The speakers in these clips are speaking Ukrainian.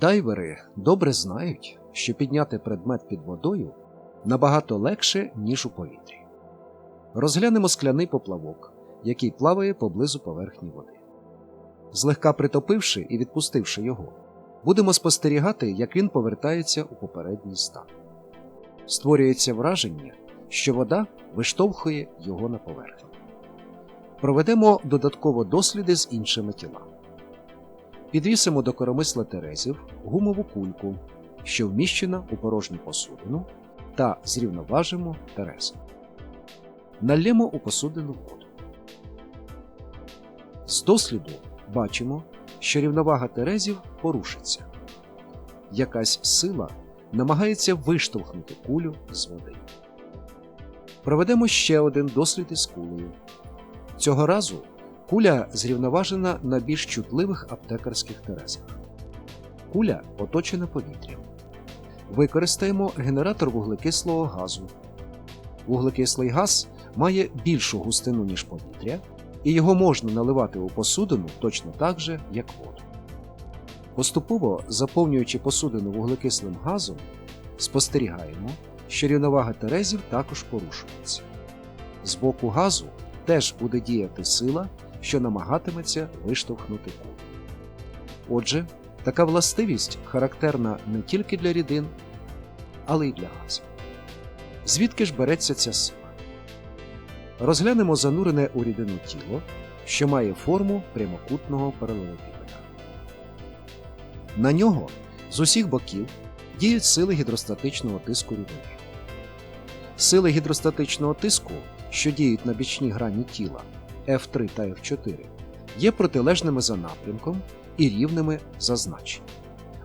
Дайвери добре знають, що підняти предмет під водою набагато легше, ніж у повітрі. Розглянемо скляний поплавок, який плаває поблизу поверхні води. Злегка притопивши і відпустивши його, будемо спостерігати, як він повертається у попередній стан. Створюється враження, що вода виштовхує його на поверхню. Проведемо додатково досліди з іншими тілами. Підвісимо до коромисла терезів гумову кульку, що вміщена у порожню посудину, та зрівноважимо терези. Налємо у посудину воду. З досліду бачимо, що рівновага терезів порушиться. Якась сила намагається виштовхнути кулю з води. Проведемо ще один дослід із кулею. Цього разу куля зрівноважена на більш чутливих аптекарських терезах. Куля оточена повітрям. Використаємо генератор вуглекислого газу. Вуглекислий газ має більшу густину, ніж повітря, і його можна наливати у посудину точно так же, як воду. Поступово заповнюючи посудину вуглекислим газом, спостерігаємо, що рівновага терезів також порушується. З боку газу теж буде діяти сила, що намагатиметься виштовхнути кулю. Отже, така властивість характерна не тільки для рідин, але й для газу. Звідки ж береться ця сила? Розглянемо занурене у рідину тіло, що має форму прямокутного паралелепіпеда. На нього з усіх боків діють сили гідростатичного тиску рідини. Сили гідростатичного тиску, що діють на бічні грані тіла F3 та F4, є протилежними за напрямком і рівними за значенням,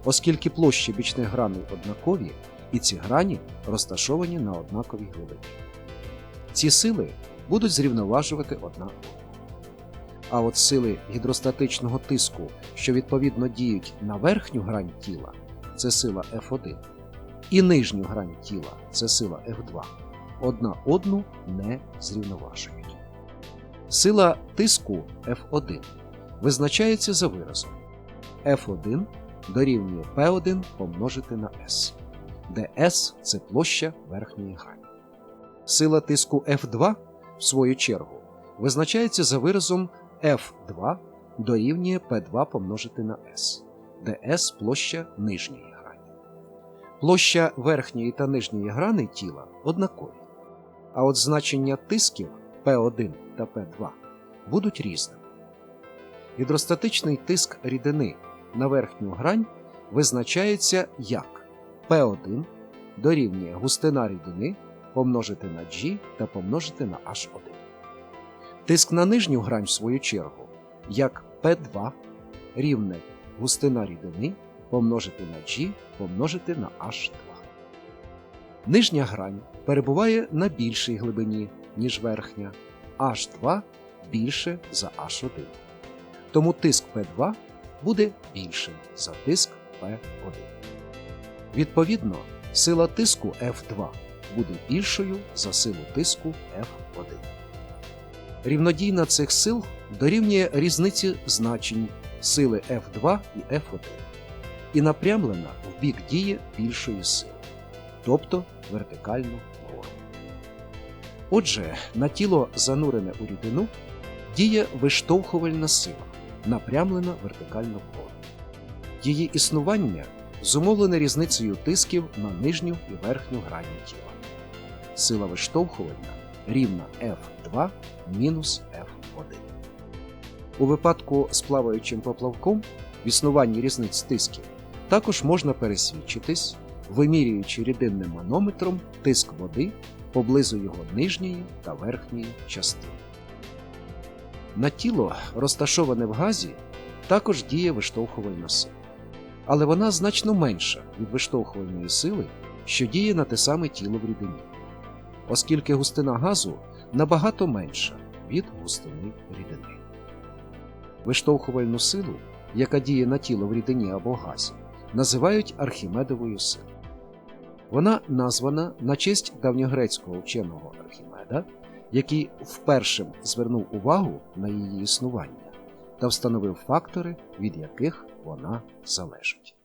оскільки площі бічних граней однакові і ці грані розташовані на однаковій глибині. Ці сили будуть зрівноважувати одна одну. А от сили гідростатичного тиску, що відповідно діють на верхню грань тіла, це сила F1, і нижню грань тіла це сила F2, одна одну не зрівноважують. Сила тиску F1 визначається за виразом F1 дорівнює P1 помножити на S, де S це площа верхньої грані. Сила тиску F2, в свою чергу, визначається за виразом F2 дорівнює P2 помножити на S, де S площа нижньої грані. Площа верхньої та нижньої грани тіла однакові, а от значення тисків P1 та P2 будуть різними. Гідростатичний тиск рідини на верхню грань визначається як P1 дорівнює густина рідини помножити на G та помножити на H1. Тиск на нижню грань, в свою чергу, як P2 рівне густина рідини помножити на G помножити на H2. Нижня грань перебуває на більшій глибині, ніж верхня, H2 більше за H1. Тому тиск P2 буде більшим за тиск P1. Відповідно, сила тиску F2 буде більшою за силу тиску F1. Рівнодійна цих сил дорівнює різниці значень сили F2 і F1 і напрямлена в бік дії більшої сили, тобто вертикально вгору. Отже, на тіло, занурене у рідину, діє виштовхувальна сила, напрямлена вертикально вгору. Її існування зумовлене різницею тисків на нижню і верхню грані тіла. Сила виштовхування рівна F2 мінус F1. У випадку з плаваючим поплавком в існуванні різниць тисків також можна пересвідчитись, вимірюючи рідинним манометром тиск води поблизу його нижньої та верхньої частини. На тіло, розташоване в газі, також діє виштовхувальна сила. Але вона значно менша від виштовхувальної сили, що діє на те саме тіло в рідині, оскільки густина газу набагато менша від густини рідини. Виштовхувальну силу, яка діє на тіло в рідині або газі, називають Архімедовою силою. Вона названа на честь давньогрецького вченого Архімеда, який вперше звернув увагу на її існування та встановив фактори, від яких вона залежить.